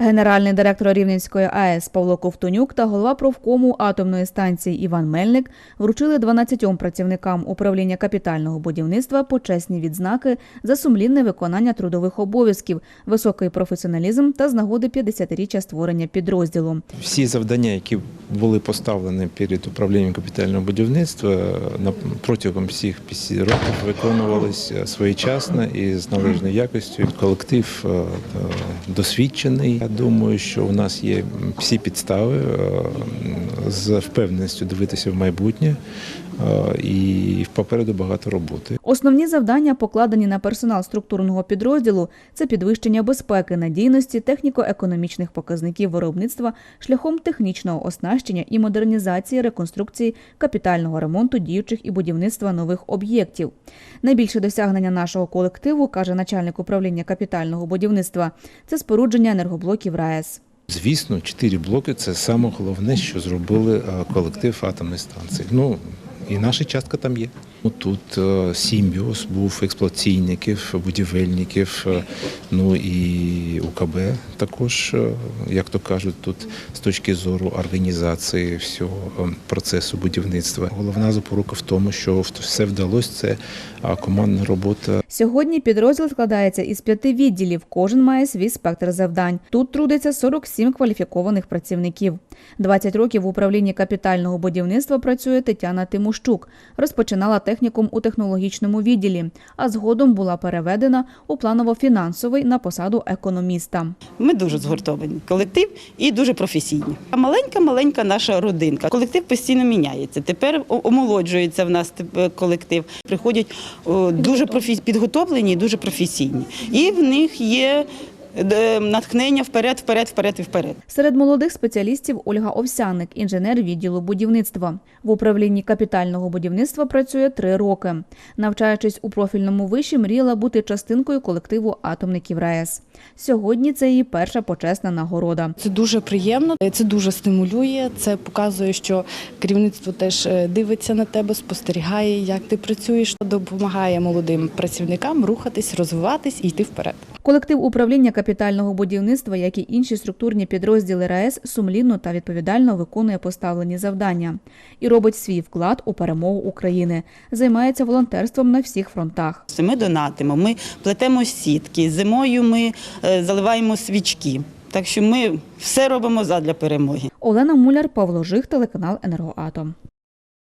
Генеральний директор Рівненської АЕС Павло Ковтонюк та голова профкому атомної станції Іван Мельник вручили 12 працівникам управління капітального будівництва почесні відзнаки за сумлінне виконання трудових обов'язків, високий професіоналізм та з нагоди 50-річчя створення підрозділу. Всі завдання, які були поставлені перед управлінням капітального будівництва, протягом всіх 50 років виконувалися своєчасно і з належною якістю. Колектив е, е, досвідчений. Думаю, що у нас є всі підстави е, з впевненістю дивитися в майбутнє і попереду багато роботи. Основні завдання, покладені на персонал структурного підрозділу, це підвищення безпеки, надійності, техніко-економічних показників виробництва шляхом технічного оснащення і модернізації, реконструкції, капітального ремонту діючих і будівництва нових об'єктів. Найбільше досягнення нашого колективу, каже начальник управління капітального будівництва, це спорудження енергоблоків РАЕС. Звісно, чотири блоки це саме головне, що зробили е, колектив атомної станції. Ну і наша частка там є. Ну, Тут е, симбіоз був експлуатаційників, будівельників, е, ну і УКБ також, е, як то кажуть, тут з точки зору організації всього процесу будівництва. Головна запорука в тому, що все вдалося. Це командна робота Сьогодні підрозділ складається із п'яти відділів. Кожен має свій спектр завдань. Тут трудиться 47 кваліфікованих працівників. 20 років в управлінні капітального будівництва працює Тетяна Тимощук. Розпочинала технікум у технологічному відділі, а згодом була переведена у планово-фінансовий на посаду економіста. Ми дуже згуртовані. Колектив і дуже професійні. Маленька, маленька наша родинка. Колектив постійно міняється. Тепер омолоджується в нас колектив. Приходять дуже підготовлені і дуже професійні. І в них є натхнення вперед, вперед, вперед і вперед. Серед молодих спеціалістів Ольга Овсяник, інженер відділу будівництва. В управлінні капітального будівництва працює три роки. Навчаючись у профільному виші, мріяла бути частинкою колективу атомників РаЕС. Сьогодні це її перша почесна нагорода. Це дуже приємно, це дуже стимулює. Це показує, що керівництво теж е, дивиться на тебе, спостерігає, як ти працюєш, допомагає молодим працівникам рухатись, розвиватись і йти вперед. Колектив управління капітального будівництва, як і інші структурні підрозділи РаЕС, сумлінно та відповідально виконує поставлені завдання і робить свій вклад у перемогу України. Займається волонтерством на всіх фронтах. Ми донатимо, ми плетемо сітки, зимою ми е, заливаємо свічки. Так що ми все робимо задля перемоги. Олена Муляр, Павло Жих, телеканал Енергоатом.